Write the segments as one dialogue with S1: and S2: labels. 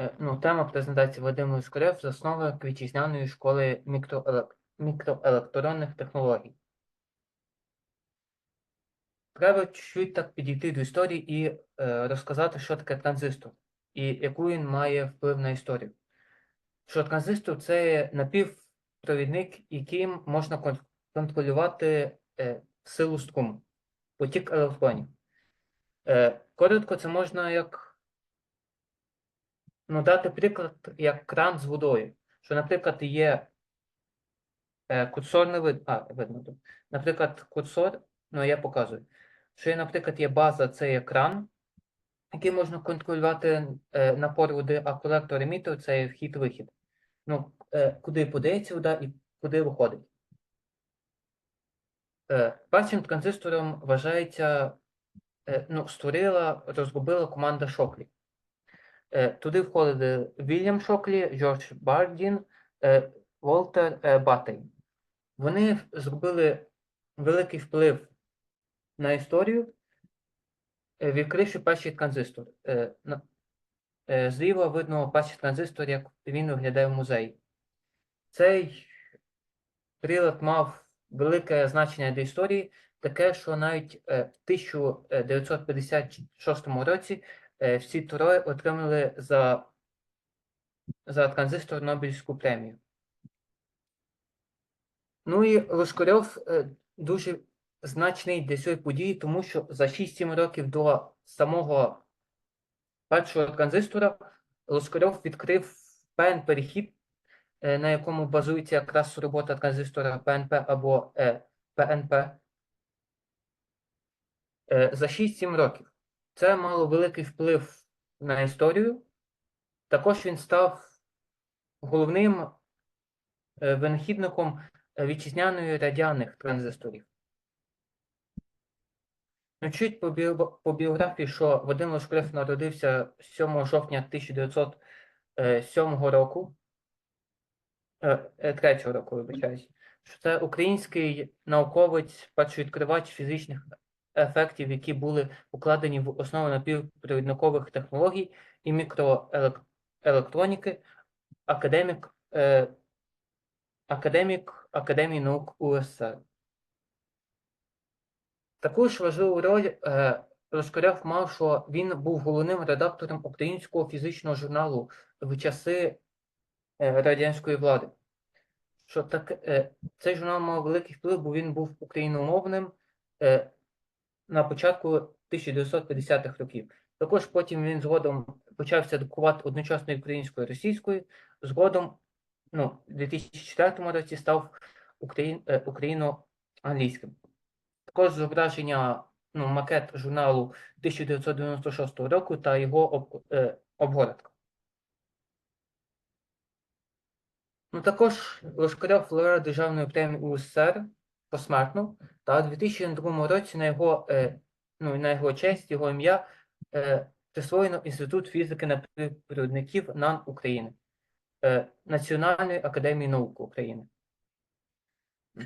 S1: Е, Ну, тема презентації Вадим Лискарев, засновник вітчизняної школи мікроелек- мікроелектронних технологій. Треба чуть так підійти до історії і е, розказати, що таке транзистор і яку він має вплив на історію. Що транзистор це напівпровідник, яким можна контролювати е, силу струму, потік електронів. Е, коротко, це можна як ну, дати приклад як кран з водою. Що, наприклад, є е, курсорний вид, а, видно тут. Наприклад, курсор, ну я показую. Що є, наприклад, є база, це є кран, який можна контролювати е, напор води, а колектор емітер це вхід-вихід. Ну, е, куди подається вода і куди виходить. Першим транзистором вважається, ну, створила, розробила команда Шоклі. Е, Туди входили Вільям Шоклі, Джордж Бардін, е, Волтер е, Баттей. Вони зробили великий вплив на історію, відкривши перший транзистор. Зліва видно перший транзистор, як він виглядає в музеї. Цей прилад мав велике значення для історії, таке, що навіть в 1956 році всі троє отримали за, за транзистор Нобелівську премію. Ну і Лошкарьов е, дуже значний для цієї події, тому що за 6-7 років до самого першого транзистора Лоскарьов відкрив певний перехід, е, на якому базується якраз робота транзистора ПНП або е, ПНП. Е, За 6-7 років. Це мало великий вплив на історію. Також він став головним е, винахідником е, вітчизняної радіаних транзисторів. Чуть по, по біографії, що Вадим Лошкарев народився 7 жовтня 1907 року, е, е, року, вибачаюсь, що це український науковець, першовідкривач фізичних ефектів, які були укладені в основу напівпровідникових технологій і мікроелектроніки, академік, е, академік Академії наук УССР. Таку ж важливу роль е, Лошкарев мав, що він був головним редактором українського фізичного журналу в часи е, радянської влади. Що так, е, цей журнал мав великий вплив, бо він був україномовним е, на початку 1950-х років. Також потім він згодом почався друкувати одночасно українською і російською. Згодом, ну, у 2004 році став україн, е, україно-англійським. Також зображення, ну, макет журналу 1996 року та його об, е, обгортка. Ну, також Лошкарев лауреат Державної премії УССР посмертно, та у 2002 році на його, е, ну, на його честь, його ім'я е, присвоєно Інститут фізики напівпровідників НАН України е, Національної академії наук України.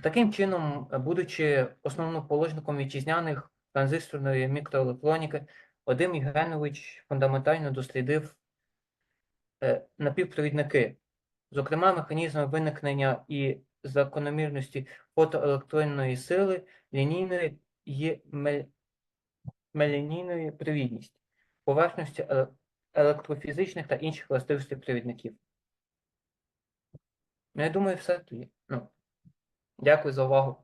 S1: Таким чином, будучи основоположником вітчизняних транзисторної мікроелектроніки, Вадим Євгенович фундаментально дослідив е, напівпровідники, зокрема механізми виникнення і закономірності фотоелектронної сили, лінійної є мелінійної привідність, поверхності електрофізичних та інших властивостей провідників. Ну, я думаю, все тоді. Ну, дякую за увагу.